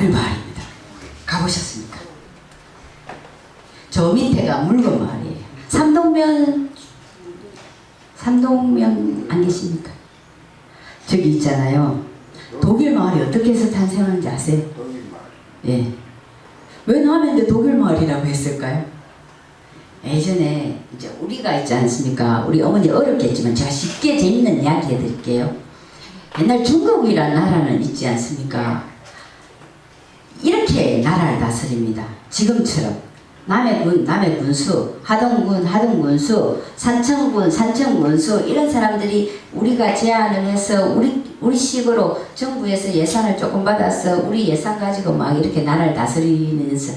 독일 마을입니다. 가보셨습니까? 저 밑에가 물건 마을이에요. 삼동면 삼동면 안 계십니까? 저기 있잖아요. 독일 마을이 어떻게 해서 탄생하는지 아세요? 예. 왜 남해인데 독일 마을이라고 했을까요? 예전에 이제 우리가 있지 않습니까? 우리 어머니 어렵겠지만 제가 쉽게 재밌는 이야기 해드릴게요. 옛날 중국이라는 나라는 있지 않습니까? 이렇게 나라를 다스립니다. 지금처럼 남해군, 남해군수, 하동군, 하동군수, 산청군, 산청군수 이런 사람들이 우리가 제안을 해서 우리 우리 식으로 정부에서 예산을 조금 받아서 우리 예산 가지고 막 이렇게 나라를 다스리면서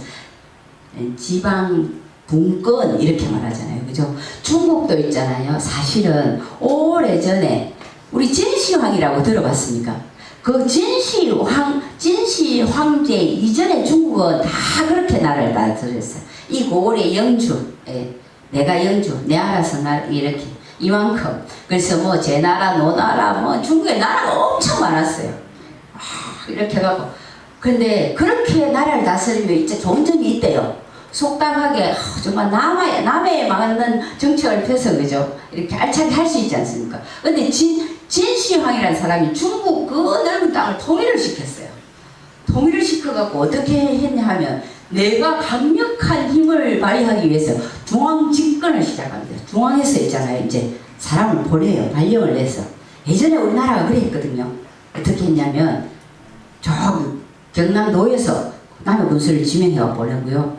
지방 분권 이렇게 말하잖아요. 그죠? 중국도 있잖아요. 사실은 오래전에 우리 진시황이라고 들어봤습니까? 그 진시황, 진시황제 이전에 중국은 다 그렇게 나라를 다스렸어요. 이 고을의 영주, 예, 내가 영주, 내 알아서 나 이렇게 이만큼. 그래서 뭐 제 나라, 노 나라, 뭐 중국의 나라가 엄청 많았어요. 아, 이렇게 해갖고. 근데 그렇게 나라를 다스리면 이제 종전이 있대요. 속담하게 아, 정말 남해 남해에 맞는 정책을 펴서 그죠 이렇게 알차게 할 수 있지 않습니까? 근데 진 진시황이라는 사람이 중국 그 넓은 땅을 통일을 시켰어요. 통일을 시켜갖고 어떻게 했냐 하면 내가 강력한 힘을 발휘하기 위해서 중앙 집권을 시작합니다. 중앙에서 있잖아요. 이제 사람을 보내요. 발령을 내서 예전에 우리나라가 그랬거든요. 어떻게 했냐면 저기 경남도에서 남의 군수를 지명해가 보내고요.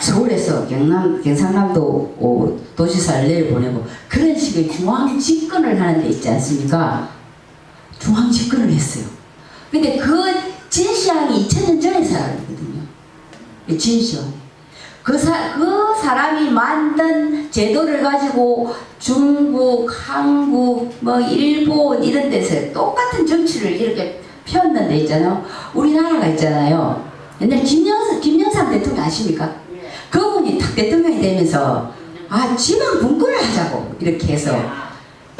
서울에서 경남, 경상남도 어, 도지사를 내보내고 그런 식의 중앙 집권을 하는 데 있지 않습니까? 중앙 집권을 했어요. 근데 그 진시황이 2000년 전에 살았거든요. 진시황. 그, 사, 그 사람이 만든 제도를 가지고 중국, 한국, 뭐 일본 이런 데서 똑같은 정치를 이렇게 폈는 데 있잖아요. 우리나라가 있잖아요. 옛날 김영삼, 김영삼 대통령 아십니까? 그분이 탁 대통령이 되면서 아 지방 분권을 하자고 이렇게 해서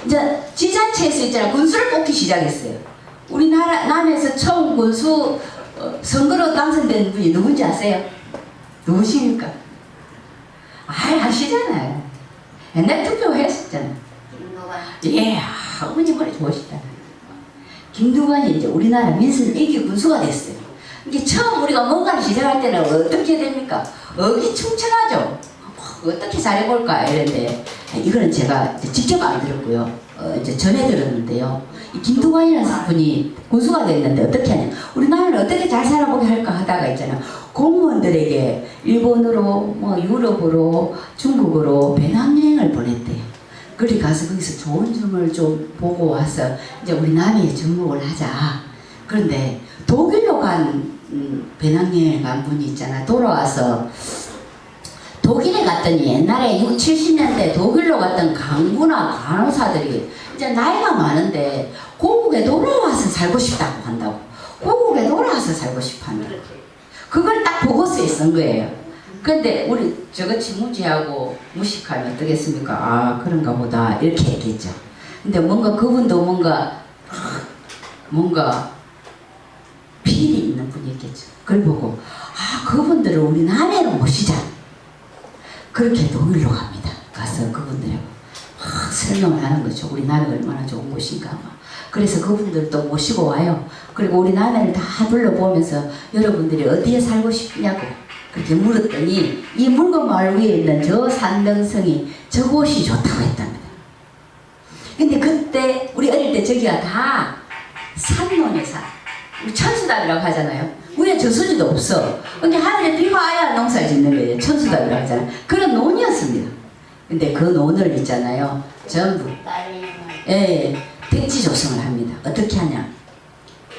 이제 지자체에서 있잖아 군수를 뽑기 시작했어요. 우리나라 남에서 처음 군수 어, 선거로 당선된 분이 누군지 아세요? 누구십니까? 아 아시잖아요. 옛날 투표했었잖아. 예, 아, 어머니 머리 좋으시다. 김두관이 이제 우리나라 민선 1기 군수가 됐어요. 이게 처음 우리가 뭔가를 시작할 때는 어떻게 됩니까? 어기충천하죠. 어떻게 잘해볼까 이랬는데 이거는 제가 직접 안 들었고요. 어, 이제 전해 들었는데요. 이 김두관이라는 분이 군수가 됐는데 어떻게 하냐? 우리나라를 어떻게 잘 살아보게 할까 하다가 있잖아요. 공무원들에게 일본으로, 뭐 유럽으로, 중국으로 배낭여행을 보냈대요. 그리 가서 거기서 좋은 점을 좀 보고 와서 이제 우리 남해에 접목을 하자. 그런데 독일로 간 음, 배낭여행 간 분이 있잖아. 돌아와서 독일에 갔더니 옛날에 6, 70년대 독일 로 갔던 강부나 간호사들이 이제 나이가 많은데 고국에 돌아와서 살고 싶다고 한다고. 고국에 돌아와서 살고 싶어 한다. 그걸 딱 보고서에 쓴 거예요. 근데 우리 저같이 무지하고 무식하면 어떻겠습니까? 아 그런가 보다 이렇게 얘기했죠. 근데 뭔가 그분도 뭔가 뭔가 필이 있는 분이었겠죠. 그걸 보고 아 그분들을 우리 남해로 모시자. 그렇게 독일로 갑니다. 가서 그분들하고 막 설명을 하는 거죠. 우리 남해가 얼마나 좋은 곳인가. 막. 그래서 그분들도 모시고 와요. 그리고 우리 남해를 다 둘러보면서 여러분들이 어디에 살고 싶냐고 그렇게 물었더니 이 물건 마을 위에 있는 저 산등성이 저곳이 좋다고 했답니다. 근데 그때 우리 어릴 때 저기가 다 산론의 산. 우리 천수답이라고 하잖아요. 위에 저수지도 없어. 근데 하늘에 비가 와야 농사를 짓는 거예요. 천수답이라고 하잖아요. 그런 논이었습니다. 근데 그 논을 있잖아요. 전부 예, 택지 조성을 합니다. 어떻게 하냐?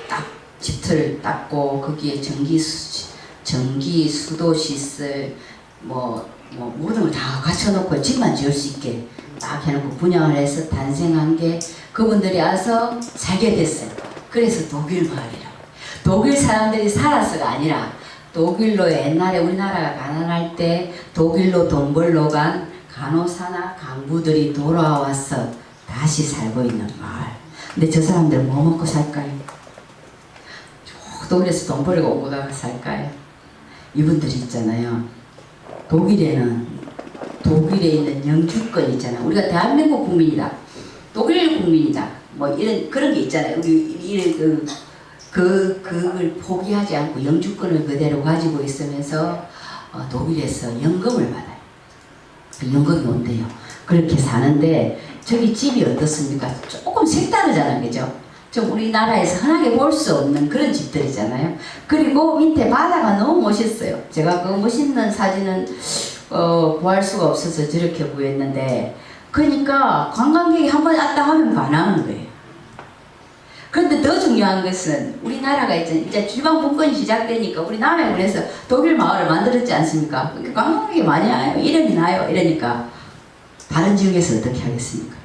딱 집틀 닦고 거기에 전기 수, 전기 수도 시설 뭐, 뭐 모든 걸 다 갖춰놓고 집만 지을 수 있게 딱 해놓고 분양을 해서 탄생한 게 그분들이 와서 살게 됐어요. 그래서 독일 마을이라고. 독일 사람들이 살아서가 아니라 독일로 옛날에 우리나라가 가난할 때 독일로 돈 벌러 간 간호사나 강부들이 돌아와서 다시 살고 있는 마을. 근데 저 사람들 뭐 먹고 살까요? 독일에서 돈 벌고 오고다가 살까요? 이분들 있잖아요. 독일에는 독일에 있는 영주권 있잖아요. 우리가 대한민국 국민이다. 독일 국민이다. 뭐 이런 그런 게 있잖아요. 이런 그, 그 그걸 포기하지 않고 영주권을 그대로 가지고 있으면서 어, 독일에서 연금을 받아요. 그 연금이 온대요. 그렇게 사는데 저기 집이 어떻습니까? 조금 색다르잖아요, 그죠? 좀 우리나라에서 흔하게 볼 수 없는 그런 집들이잖아요. 그리고 밑에 바다가 너무 멋있어요. 제가 그 멋있는 사진은 어, 구할 수가 없어서 저렇게 구했는데, 그러니까 관광객이 한 번 왔다 하면 반하는 거예요. 그런데 더 중요한 것은 우리나라가 이제, 주방 분권이 시작되니까 우리 남해군에서 독일 마을을 만들었지 않습니까? 관광객이 많이 와요. 이름이 나요. 이러니까 다른 지역에서 어떻게 하겠습니까?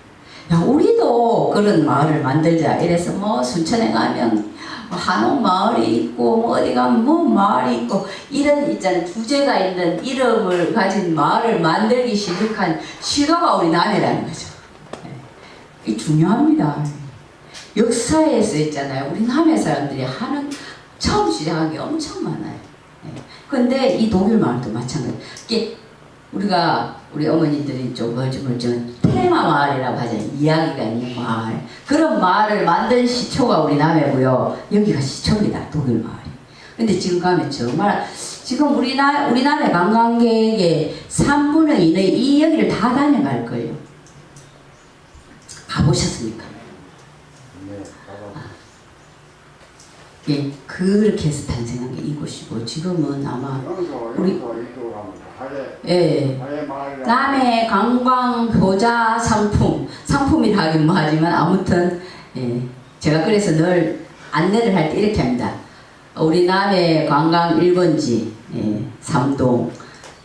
야, 우리도 그런 마을을 만들자. 이래서 뭐 순천에 가면 뭐 한옥 마을이 있고 뭐 어디 가면 뭐 마을이 있고 이런 있잖아요. 주제가 있는 이름을 가진 마을을 만들기 시작한 시도가 우리 남해라는 거죠. 네. 이 중요합니다. 역사에서 있잖아요. 우리 남해 사람들이 하는 처음 시작한 게 엄청 많아요. 네. 근데 이 독일 마을도 마찬가지. 우리가 우리 어머니들이 좀 멀쩡멀쩡 테마 마을이라고 하잖아요. 이야기가 있는 마을. 그런 마을을 만든 시초가 우리 남해고요. 여기가 시초입니다. 독일 마을이. 근데 지금 가면 정말 지금 우리 나 우리 남해 관광객의 3분의 2는 이 여기를 다 다녀갈 거예요. 가보셨습니까? 예, 그렇게 해서 탄생한 게 이곳이고 지금은 아마 우리- 예, 남해 관광 효자 상품 상품이라 하긴 뭐하지만 아무튼 예, 제가 그래서 늘 안내를 할 때 이렇게 합니다. 우리 남해 관광 1번지 예, 삼동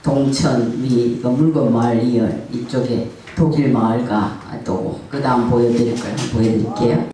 동천 위그 물건 마을 이열 이쪽에 독일 마을과 또그 다음 보여드릴 걸 보여드릴게요.